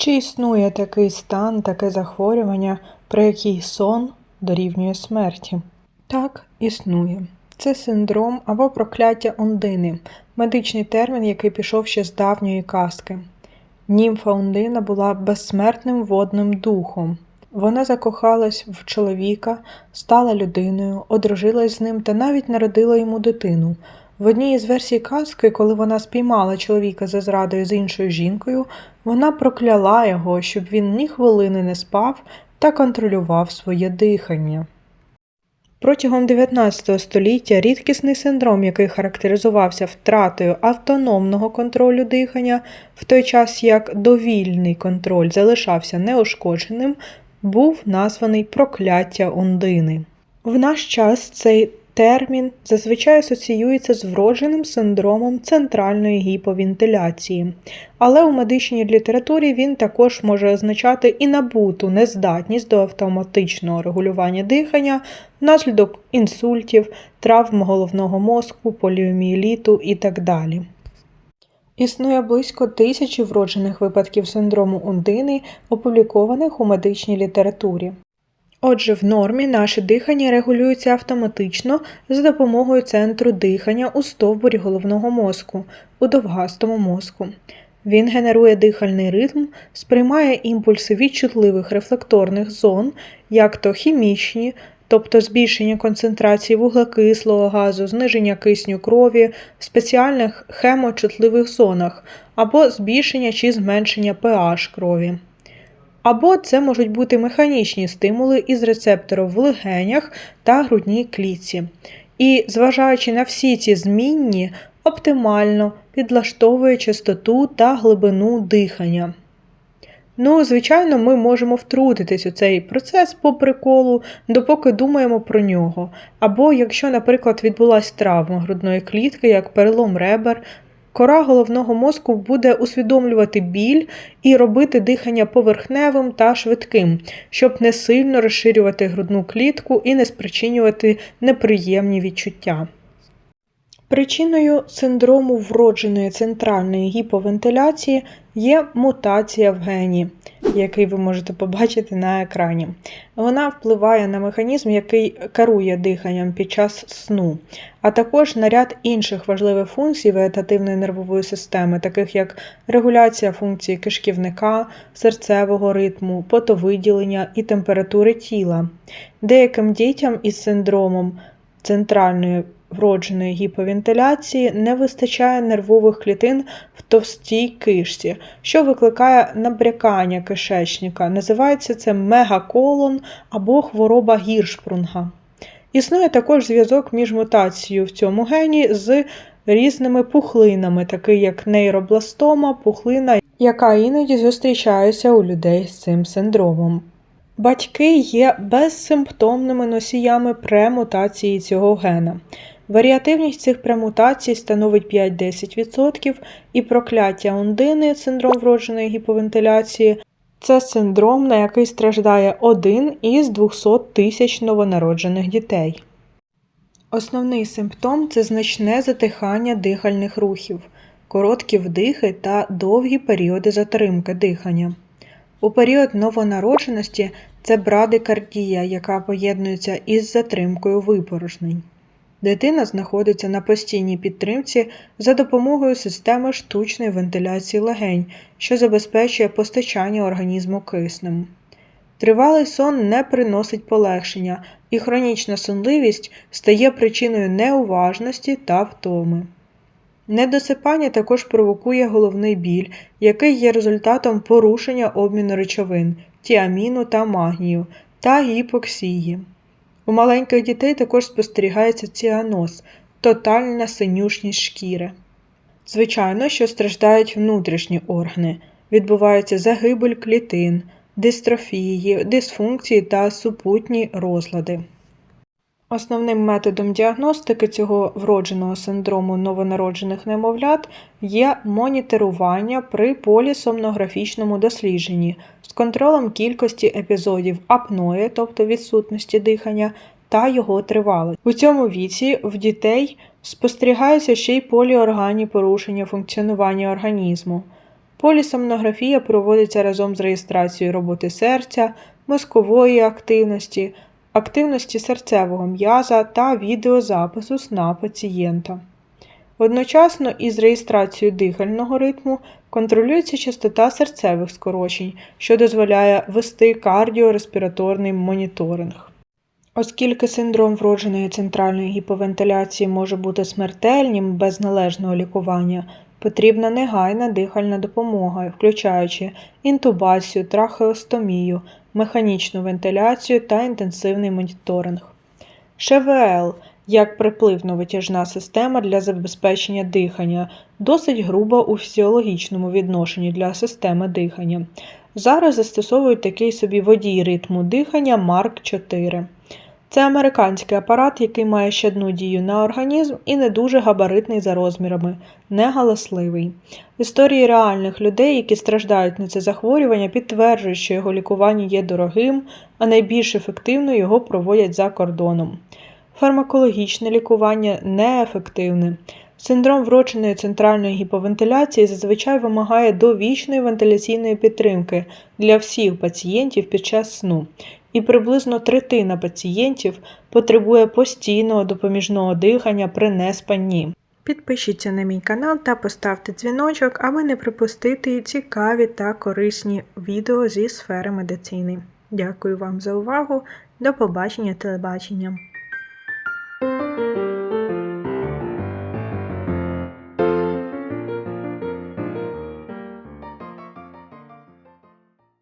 Чи існує такий стан, таке захворювання, при якій сон дорівнює смерті? Так, існує. Це синдром або прокляття Ундини, медичний термін, який пішов ще з давньої казки. Німфа Ундина була безсмертним водним духом. Вона закохалась в чоловіка, стала людиною, одружилась з ним та навіть народила йому дитину. В одній із версій казки, коли вона спіймала чоловіка за зрадою з іншою жінкою, вона прокляла його, щоб він ні хвилини не спав та контролював своє дихання. Протягом 19 століття рідкісний синдром, який характеризувався втратою автономного контролю дихання, в той час як довільний контроль залишався неушкодженим, був названий прокляття Ундини. В наш час цей термін зазвичай асоціюється з вродженим синдромом центральної гіповентиляції, але у медичній літературі він також може означати і набуту нездатність до автоматичного регулювання дихання внаслідок інсультів, травм головного мозку, поліомієліту і так далі. Існує близько тисячі вроджених випадків синдрому Ундини, опублікованих у медичній літературі. Отже, в нормі наше дихання регулюється автоматично за допомогою центру дихання у стовбурі головного мозку, у довгастому мозку. Він генерує дихальний ритм, сприймає імпульси від чутливих рефлекторних зон, як то хімічні, тобто збільшення концентрації вуглекислого газу, зниження кисню крові в спеціальних хемочутливих зонах, або збільшення чи зменшення pH крові. Або це можуть бути механічні стимули із рецепторів в легенях та грудній клітці. І, зважаючи на всі ці змінні, оптимально підлаштовує частоту та глибину дихання. Ну, звичайно, ми можемо втрутитись у цей процес по приколу, допоки думаємо про нього. Або якщо, наприклад, відбулася травма грудної клітки, як перелом ребер, кора головного мозку буде усвідомлювати біль і робити дихання поверхневим та швидким, щоб не сильно розширювати грудну клітку і не спричинювати неприємні відчуття. Причиною синдрому вродженої центральної гіповентиляції є мутація в гені, який ви можете побачити на екрані. Вона впливає на механізм, який керує диханням під час сну, а також на ряд інших важливих функцій вегетативної нервової системи, таких як регуляція функції кишківника, серцевого ритму, потовиділення і температури тіла. Деяким дітям із синдромом центральної вродженої гіповентиляції не вистачає нервових клітин в товстій кишці, що викликає набрякання кишечника. Називається це мегаколон або хвороба гіршпрунга. Існує також зв'язок між мутацією в цьому гені з різними пухлинами, такі як нейробластома, пухлина, яка іноді зустрічається у людей з цим синдромом. Батьки є безсимптомними носіями премутації цього гена. Варіативність цих премутацій становить 5-10%, і прокляття ондини, синдром вродженої гіповентиляції, це синдром, на який страждає один із 200 тисяч новонароджених дітей. Основний симптом це значне затихання дихальних рухів, короткі вдихи та довгі періоди затримки дихання. У період новонародженості це брадикардія, яка поєднується із затримкою випорожнень. Дитина знаходиться на постійній підтримці за допомогою системи штучної вентиляції легень, що забезпечує постачання організму киснем. Тривалий сон не приносить полегшення, і хронічна сонливість стає причиною неуважності та втоми. Недосипання також провокує головний біль, який є результатом порушення обміну речовин, тіаміну та магнію та гіпоксії. У маленьких дітей також спостерігається ціаноз, тотальна синюшність шкіри. Звичайно, що страждають внутрішні органи, відбувається загибель клітин, дистрофії, дисфункції та супутні розлади. Основним методом діагностики цього вродженого синдрому новонароджених немовлят є моніторування при полісомнографічному дослідженні з контролем кількості епізодів апної, тобто відсутності дихання, та його тривалості. У цьому віці в дітей спостерігаються ще й поліорганні порушення функціонування організму. Полісомнографія проводиться разом з реєстрацією роботи серця, мозкової активності, активності серцевого м'яза та відеозапису сна пацієнта. Одночасно із реєстрацією дихального ритму контролюється частота серцевих скорочень, що дозволяє вести кардіореспіраторний моніторинг. Оскільки синдром вродженої центральної гіповентиляції може бути смертельним без належного лікування, потрібна негайна дихальна допомога, включаючи інтубацію, трахеостомію, механічну вентиляцію та інтенсивний моніторинг. ШВЛ як припливно-витяжна система для забезпечення дихання, досить груба у фізіологічному відношенні для системи дихання. Зараз застосовують такий собі водій ритму дихання Марк 4. Це американський апарат, який має щадну дію на організм і не дуже габаритний за розмірами, негаласливий. Історії реальних людей, які страждають на це захворювання, підтверджують, що його лікування є дорогим, а найбільш ефективно його проводять за кордоном. Фармакологічне лікування неефективне. Синдром вродженої центральної гіповентиляції зазвичай вимагає довічної вентиляційної підтримки для всіх пацієнтів під час сну, і приблизно третина пацієнтів потребує постійного допоміжного дихання при неспанні. Підпишіться на мій канал та поставте дзвіночок, аби не пропустити цікаві та корисні відео зі сфери медицини. Дякую вам за увагу. До побачення телебачення. Thank you.